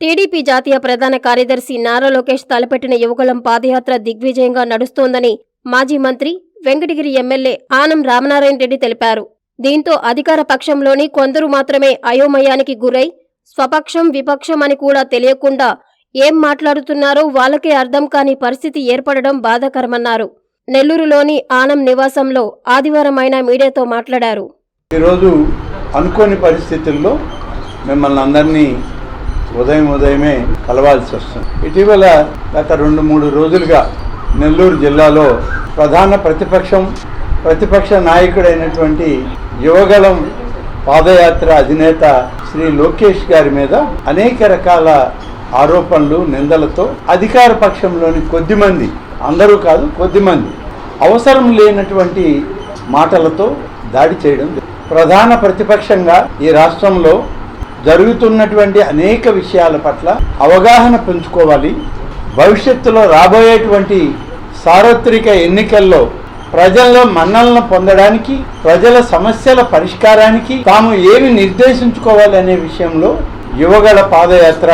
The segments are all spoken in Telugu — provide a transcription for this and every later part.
టీడీపీ జాతీయ ప్రధాన కార్యదర్శి నారా లోకేష్ తలపెట్టిన యువకులం పాదయాత్ర దిగ్విజయంగా నడుస్తోందని మాజీ మంత్రి వెంకటగిరి ఎమ్మెల్యే ఆనం రామనారాయణ రెడ్డి తెలిపారు. దీంతో అధికార పక్షంలోని కొందరు మాత్రమే అయోమయానికి గురై స్వపక్షం విపక్షం అని కూడా తెలియకుండా ఏం మాట్లాడుతున్నారో వాళ్ళకే అర్థం కాని పరిస్థితి ఏర్పడడం బాధాకరమన్నారు. నెల్లూరులోని ఆనం నివాసంలో ఆదివారం ఆయన మీడియాతో మాట్లాడారు. ఈరోజు అనుకోని పరిస్థితుల్లో మిమ్మల్ని అందరినీ ఉదయం ఉదయమే కలవాల్సి వస్తుంది. ఇటీవల గత రెండు మూడు రోజులుగా నెల్లూరు జిల్లాలో ప్రధాన ప్రతిపక్షం ప్రతిపక్ష నాయకుడైనటువంటి యువగళం పాదయాత్ర అధినేత శ్రీ లోకేష్ గారి మీద అనేక రకాల ఆరోపణలు నిందలతో అధికార పక్షంలోని కొద్దిమంది అందరూ కాదు కొద్దిమంది అవసరం లేనటువంటి మాటలతో దాడి చేయడం ప్రధాన ప్రతిపక్షంగా ఈ రాష్ట్రంలో జరుగుతున్నటువంటి అనేక విషయాల పట్ల అవగాహన పెంచుకోవాలి. భవిష్యత్తులో రాబోయేటువంటి సార్వత్రిక ఎన్నికల్లో ప్రజల్లో మన్నలను పొందడానికి ప్రజల సమస్యల పరిష్కారానికి తాము ఏమి నిర్దేశించుకోవాలి అనే విషయంలో యువగడ పాదయాత్ర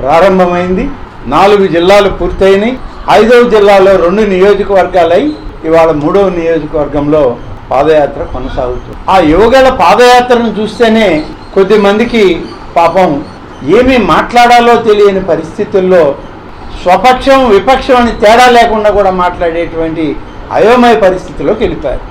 ప్రారంభమైంది. నాలుగు జిల్లాలు పూర్తయినాయి. ఐదవ జిల్లాలో రెండు నియోజకవర్గాలై ఇవాళ మూడవ నియోజకవర్గంలో పాదయాత్ర కొనసాగుతుంది. ఆ యువగల పాదయాత్రను చూస్తేనే కొద్దిమందికి పాపం. ఏమి మాట్లాడాలో తెలియని పరిస్థితుల్లో స్వపక్షం విపక్షం అని తేడా లేకుండా కూడా మాట్లాడేటువంటి అయోమయ పరిస్థితిలోకి వెళ్ళిపోయారు.